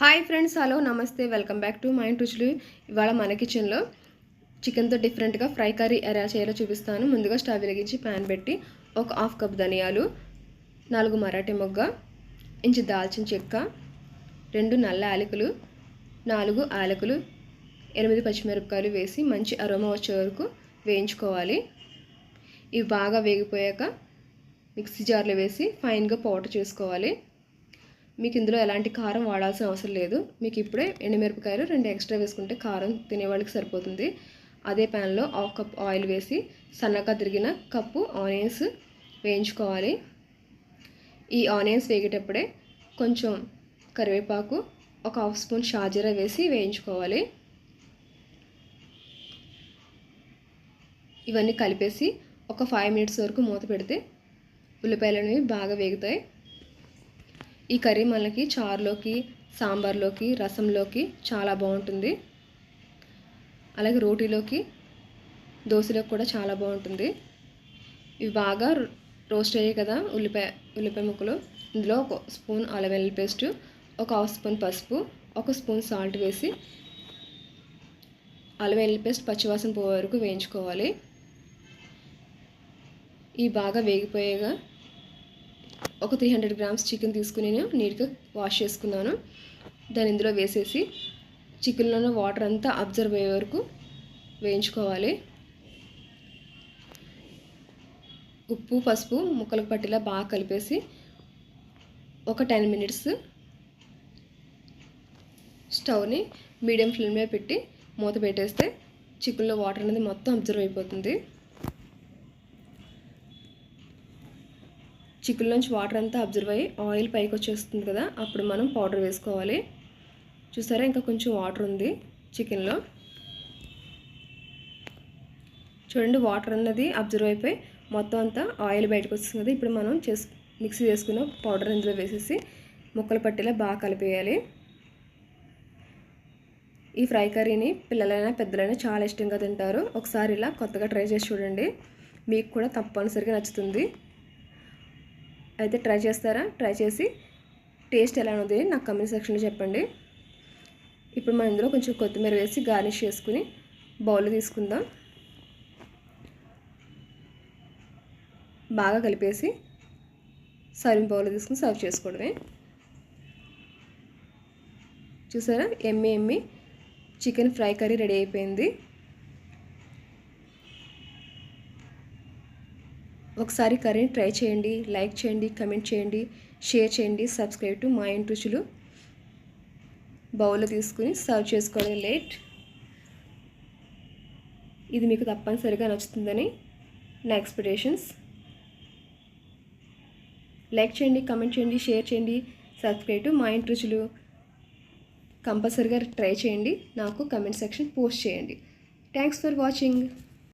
Hi friends hello నమస్తే welcome back to మైండ్ రుచులు ఇవాళ మన కిచెన్లో చికెన్తో డిఫరెంట్గా ఫ్రై కర్రీ ఎలా చేయాలో చూపిస్తాను. ముందుగా స్టవ్ వెలిగించి ప్యాన్ పెట్టి ఒక హాఫ్ కప్ ధనియాలు నాలుగు మరాఠీ మొగ్గ ఇంచు దాల్చిన చెక్క రెండు నల్ల యాలకులు నాలుగు యాలకులు ఎనిమిది పచ్చిమిరపకాయలు వేసి మంచి అరోమా వచ్చే వరకు వేయించుకోవాలి. ఇవి బాగా వేగిపోయాక మిక్సీ జార్లో వేసి ఫైన్గా పౌడర్ చేసుకోవాలి. మీకు ఇందులో ఎలాంటి కారం వాడాల్సిన అవసరం లేదు. మీకు ఇప్పుడే ఎండుమిరపకాయలు రెండు ఎక్స్ట్రా వేసుకుంటే కారం తినేవాళ్ళకి సరిపోతుంది. అదే ప్యాన్లో హాఫ్ కప్ ఆయిల్ వేసి సన్నగా తిరిగిన కప్పు ఆనియన్స్ వేయించుకోవాలి. ఈ ఆనియన్స్ వేగేటప్పుడే కొంచెం కరివేపాకు ఒక హాఫ్ స్పూన్ షాజీరా వేసి వేయించుకోవాలి. ఇవన్నీ కలిపేసి ఒక ఫైవ్ మినిట్స్ వరకు మూత పెడితే ఉల్లిపాయలు అనేవి బాగా వేగుతాయి. ఈ కర్రీ మనకి చారులోకి సాంబార్లోకి రసంలోకి చాలా బాగుంటుంది. అలాగే రోటీలోకి దోశలోకి కూడా చాలా బాగుంటుంది. ఇవి బాగా రోస్ట్ అయ్యాయి కదా ఉల్లిపాయ ఉల్లిపాయ ముక్కలు. ఇందులో ఒక స్పూన్ అల్లం వెల్లుల్లి పేస్ట్ ఒక హాఫ్ స్పూన్ పసుపు ఒక స్పూన్ సాల్ట్ వేసి అల్లం వెల్లుల్లి పేస్ట్ పచ్చివాసన పోయే వరకు వేయించుకోవాలి. ఇవి బాగా వేగిపోయేగా ఒక త్రీ హండ్రెడ్ గ్రామ్స్ చికెన్ తీసుకుని నేను నీట్గా వాష్ చేసుకున్నాను. దాన్ని ఇందులో వేసేసి చికెన్లోనే వాటర్ అంతా అబ్జర్వ్ అయ్యే వరకు వేయించుకోవాలి. ఉప్పు పసుపు ముక్కలకు పట్టిలా బాగా కలిపేసి ఒక టెన్ మినిట్స్ స్టవ్ని మీడియం ఫ్లేమ్లో పెట్టి మూత పెట్టేస్తే చికెన్లో వాటర్ అనేది మొత్తం అబ్జర్వ్ అయిపోతుంది. చిక్కుల్లోంచి నుంచి వాటర్ అంతా అబ్జర్వ్ అయ్యి ఆయిల్ పైకి వచ్చేస్తుంది కదా అప్పుడు మనం పౌడర్ వేసుకోవాలి. చూసారా? ఇంకా కొంచెం వాటర్ ఉంది చికెన్లో. చూడండి వాటర్ అన్నది అబ్జర్వ్ అయిపోయి మొత్తం అంతా ఆయిల్ బయటకు వస్తుంది కదా ఇప్పుడు మనం చేసు మిక్సీ చేసుకున్న పౌడర్ ఇందులో వేసేసి ముక్కలు పట్టేలా బాగా కలిపేయాలి. ఈ ఫ్రై కర్రీని పిల్లలైనా పెద్దలైనా చాలా ఇష్టంగా తింటారు. ఒకసారి ఇలా కొత్తగా ట్రై చేసి చూడండి. మీకు కూడా తప్పనిసరిగా నచ్చుతుంది. అయితే ట్రై చేస్తారా? ట్రై చేసి టేస్ట్ ఎలా ఉంది నాకు కమెంట్ సెక్షన్లో చెప్పండి. ఇప్పుడు మనం ఇందులో కొంచెం కొత్తిమీర వేసి గార్నిష్ చేసుకుని బౌల్ తీసుకుందాం. బాగా కలిపేసి సర్వింగ్ బౌల్ తీసుకుని సర్వ్ చేసుకోవడమే. చూసారా? ఎమ్మి ఎమ్మి చికెన్ ఫ్రై కర్రీ రెడీ అయిపోయింది. ఒకసారి కర్రీని ట్రై చేయండి లైక్ చేయండి కమెంట్ చేయండి షేర్ చేయండి సబ్స్క్రైబ్ టు మా ఇంటి రుచులు బౌల్లో తీసుకుని సర్వ్ చేసుకోవడం లేట్. ఇది మీకు తప్పనిసరిగా నచ్చుతుందని నా ఎక్స్పెక్టేషన్స్. లైక్ చేయండి కమెంట్ చేయండి షేర్ చేయండి సబ్స్క్రైబ్ టు మా ఇంటి రుచులు కంపల్సరిగా ట్రై చేయండి నాకు కమెంట్ సెక్షన్ పోస్ట్ చేయండి. Thanks for watching.